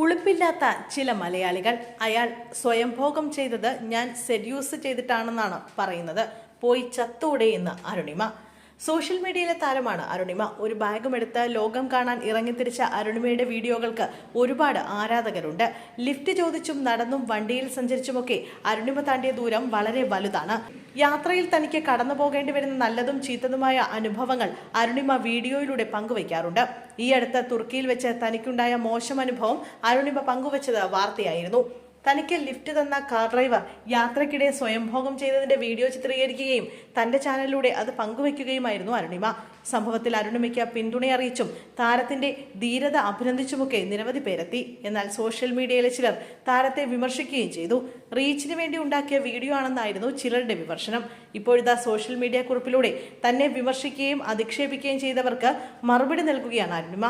ഉളുപ്പില്ലാത്ത ചില മലയാളികൾ അയാൾ സ്വയംഭോഗം ചെയ്തത് ഞാൻ സെഡ്യൂസ് ചെയ്തിട്ടാണെന്നാണ് പറയുന്നത്. പോയി ചത്തൂടെ എന്ന് അരുണിമ. സോഷ്യൽ മീഡിയയിലെ താരമാണ് അരുണിമ. ഒരു ബാഗും എടുത്ത് ലോകം കാണാൻ ഇറങ്ങിത്തിരിച്ച അരുണിമയുടെ വീഡിയോകൾക്ക് ഒരുപാട് ആരാധകരുണ്ട്. ലിഫ്റ്റ് ചോദിച്ചും നടന്നും വണ്ടിയിൽ സഞ്ചരിച്ചുമൊക്കെ അരുണിമ താണ്ടിയ ദൂരം വളരെ വലുതാണ്. യാത്രയിൽ തനിക്ക് കടന്നു പോകേണ്ടി വരുന്ന നല്ലതും ചീത്തതുമായ അനുഭവങ്ങൾ അരുണിമ വീഡിയോയിലൂടെ പങ്കുവയ്ക്കാറുണ്ട്. ഈ അടുത്ത് തുർക്കിയിൽ വെച്ച് തനിക്കുണ്ടായ മോശം അനുഭവം അരുണിമ പങ്കുവച്ചത് വാർത്തയായിരുന്നു. തനിക്ക് ലിഫ്റ്റ് തന്ന കാർ ഡ്രൈവർ യാത്രക്കിടെ സ്വയംഭോഗം ചെയ്തതിന്റെ വീഡിയോ ചിത്രീകരിക്കുകയും തന്റെ ചാനലിലൂടെ അത് പങ്കുവയ്ക്കുകയുമായിരുന്നു അരുണിമ. സംഭവത്തിൽ അരുണിമയ്ക്ക് പിന്തുണയറിയിച്ചും താരത്തിന്റെ ധീരത അഭിനന്ദിച്ചുമൊക്കെ നിരവധി പേരെത്തി. എന്നാൽ സോഷ്യൽ മീഡിയയിലെ ചിലർ താരത്തെ വിമർശിക്കുകയും ചെയ്തു. റീച്ചിന് വേണ്ടി ഉണ്ടാക്കിയ വീഡിയോ ആണെന്നായിരുന്നു ചിലരുടെ വിമർശനം. ഇപ്പോഴത്തെ സോഷ്യൽ മീഡിയ കുറിപ്പിലൂടെ തന്നെ വിമർശിക്കുകയും അധിക്ഷേപിക്കുകയും ചെയ്തവർക്ക് മറുപടി നൽകുകയാണ് അരുണിമ.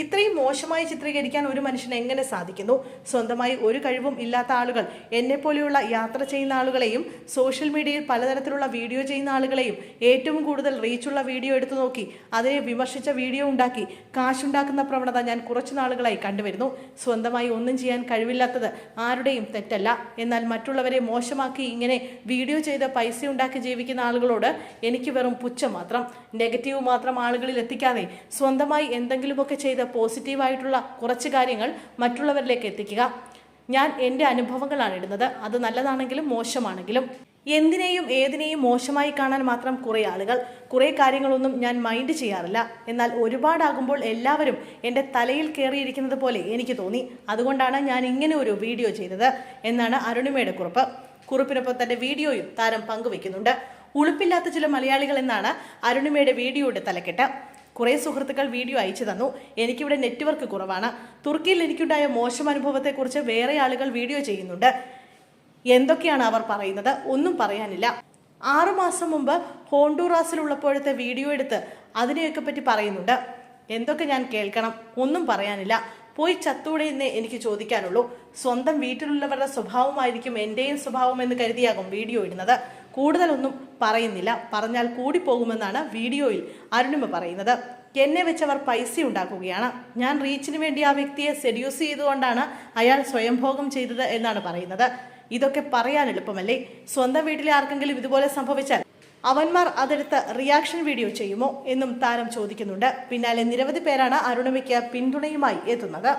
ഇത്രയും മോശമായി ചിത്രീകരിക്കാൻ ഒരു മനുഷ്യന് എങ്ങനെ സാധിക്കുന്നു? സ്വന്തമായി ഒരു കഴിവും ഇല്ലാത്ത ആളുകൾ എന്നെപ്പോലെയുള്ള യാത്ര ചെയ്യുന്ന ആളുകളെയും സോഷ്യൽ മീഡിയയിൽ പലതരത്തിലുള്ള വീഡിയോ ചെയ്യുന്ന ആളുകളെയും ഏറ്റവും കൂടുതൽ റീച്ചുള്ള വീഡിയോ എടുത്തു നോക്കി അതിനെ വിമർശിച്ച വീഡിയോ ഉണ്ടാക്കി കാശുണ്ടാക്കുന്ന പ്രവണത ഞാൻ കുറച്ചു നാളുകളായി കണ്ടുവരുന്നു. സ്വന്തമായി ഒന്നും ചെയ്യാൻ കഴിവില്ലാത്തത് ആരുടെയും തെറ്റല്ല. എന്നാൽ മറ്റുള്ളവരെ മോശമാക്കി ഇങ്ങനെ വീഡിയോ ചെയ്ത് പൈസ ഉണ്ടാക്കി ജീവിക്കുന്ന ആളുകളോട് എനിക്ക് വെറും പുച്ഛം മാത്രം. നെഗറ്റീവ് മാത്രം ആളുകളിൽ എത്തിക്കാതെ സ്വന്തമായി എന്തെങ്കിലുമൊക്കെ ചെയ്ത് പോസിറ്റീവായിട്ടുള്ള കുറച്ച് കാര്യങ്ങൾ മറ്റുള്ളവരിലേക്ക് എത്തിക്കുക. ഞാൻ എന്റെ അനുഭവങ്ങളാണ് ഇടുന്നത്. അത് നല്ലതാണെങ്കിലും മോശമാണെങ്കിലും. എന്തിനേയും ഏതിനേയും മോശമായി കാണാൻ മാത്രം കുറേ ആളുകൾ കുറേ കാര്യങ്ങളൊന്നും ഞാൻ മൈൻഡ് ചെയ്യാറില്ല. എന്നാൽ ഒരുപാടാകുമ്പോൾ എല്ലാവരും എന്റെ തലയിൽ കയറിയിരിക്കുന്നത് പോലെ എനിക്ക് തോന്നി. അതുകൊണ്ടാണ് ഞാൻ ഇങ്ങനെ ഒരു വീഡിയോ ചെയ്തത് എന്നാണ് അരുണിമയുടെ കുറിപ്പ്. കുറിപ്പിനൊപ്പം തന്റെ വീഡിയോയും താരം പങ്കുവെക്കുന്നുണ്ട് ഉളുപ്പില്ലാത്ത ചില മലയാളികൾ എന്നാണ് അരുണിമയുടെ വീഡിയോയുടെ തലക്കെട്ട്. കുറേ സുഹൃത്തുക്കൾ വീഡിയോ അയച്ചു തന്നു. എനിക്കിവിടെ നെറ്റ്വർക്ക് കുറവാണ്. തുർക്കിയിൽ എനിക്കുണ്ടായ മോശം അനുഭവത്തെക്കുറിച്ച് വേറെ ആളുകൾ വീഡിയോ ചെയ്യുന്നുണ്ട്. എന്തൊക്കെയാണ് അവർ പറയുന്നത്? ഒന്നും പറയാനില്ല. ആറുമാസം മുമ്പ് ഹോണ്ടൂറാസിലുള്ളപ്പോഴത്തെ വീഡിയോ എടുത്ത് അതിനെയൊക്കെ പറ്റി പറയുന്നുണ്ട്. എന്തൊക്കെ ഞാൻ കേൾക്കണം? ഒന്നും പറയാനില്ല. പോയി ചത്തൂടെ എന്നേ എനിക്ക് ചോദിക്കാനുള്ളൂ. സ്വന്തം വീട്ടിലുള്ളവരുടെ സ്വഭാവമായിരിക്കും എന്റെയും സ്വഭാവം എന്ന് കരുതിയാകും വീഡിയോ ഇടുന്നത്. കൂടുതലൊന്നും പറയുന്നില്ല. പറഞ്ഞാൽ കൂടി കൂടിപ്പോകുമെന്നാണ് വീഡിയോയിൽ അരുണിമ പറയുന്നത്. എന്നെ വെച്ചവർ പൈസ ഉണ്ടാക്കുകയാണ്. ഞാൻ റീച്ചിന് വേണ്ടി ആ വ്യക്തിയെ സെഡ്യൂസ് ചെയ്തുകൊണ്ടാണ് അയാൾ സ്വയംഭോഗം ചെയ്തത് എന്നാണ് പറയുന്നത്. ഇതൊക്കെ പറയാൻ എളുപ്പമല്ലേ? സ്വന്തം വീട്ടിലെ ആർക്കെങ്കിലും ഇതുപോലെ സംഭവിച്ചാൽ അവന്മാർ അതെടുത്ത് റിയാക്ഷൻ വീഡിയോ ചെയ്യുമോ എന്നും താരം ചോദിക്കുന്നുണ്ട്. പിന്നാലെ നിരവധി പേരാണ് അരുണിമയ്ക്ക് പിന്തുണയുമായി എത്തുന്നത്.